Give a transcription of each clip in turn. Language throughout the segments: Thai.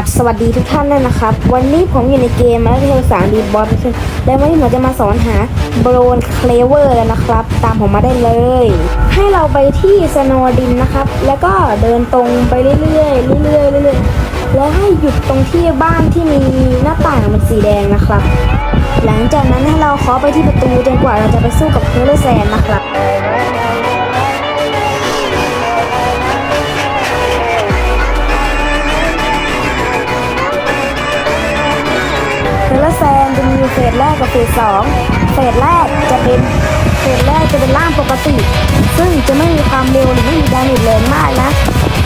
บสวัสดีทุกท่านเลยนะครับ วันนี้ผมอยู่ในเกมแล้วเทลสามดีบอสและวันนี้ผมจะมาสอนหาโบรนเคลเวอร์แล้วนะครับ ตามผมมาได้เลย ให้เราไปที่สโนดินนะครับ แล้วก็เดินตรงไปเรื่อยๆเรื่อยๆเรื่อยๆแล้วให้หยุดตรงที่บ้านที่มีหน้าต่างเป็นสีแดงนะครับ หลังจากนั้นให้เราเคาะไปที่ประตูจนกว่าเราจะไปสู้กับเทเลอร์แซนนะครับ เทเลแซนจะมีเฟสแรกกับเฟสสองเฟสแรกจะเป็นเฟสแรกจะเป็นร่างปกติ ซึ่งจะไม่มีความเร็วหรือไม่มีดาเมจแรงมากนะ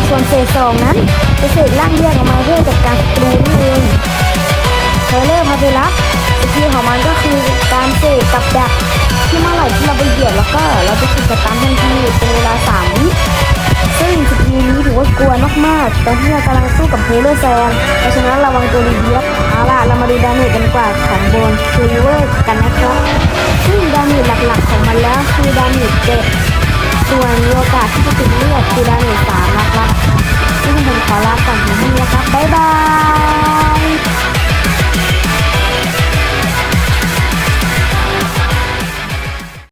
ส่วนเฟสสองนั้นจะเฟสร่างแยกออกมาเพื่อจัดการศัตรูนั่นเองเทเลอร์พาเทลัสสกิลของมันก็คือการเสกกับดักที่เมื่อไหร่ที่เราไปเหยียบแล้วก็เราจะถูกสตันทันทีเป็น อว่ากมากๆตอนที่เรากำลังสู้กับเฮเลอร์แซนเพราะฉะนั้นระวังตัวดีๆเอาล่ะเรามาดูดาเมจกันดีกว่าของโบนคิวเวอร์กันนะครับซึ่งดาเมจหลักๆของมันแล้วคือดาเมจเจ็ดส่วนโอกาสที่จะติด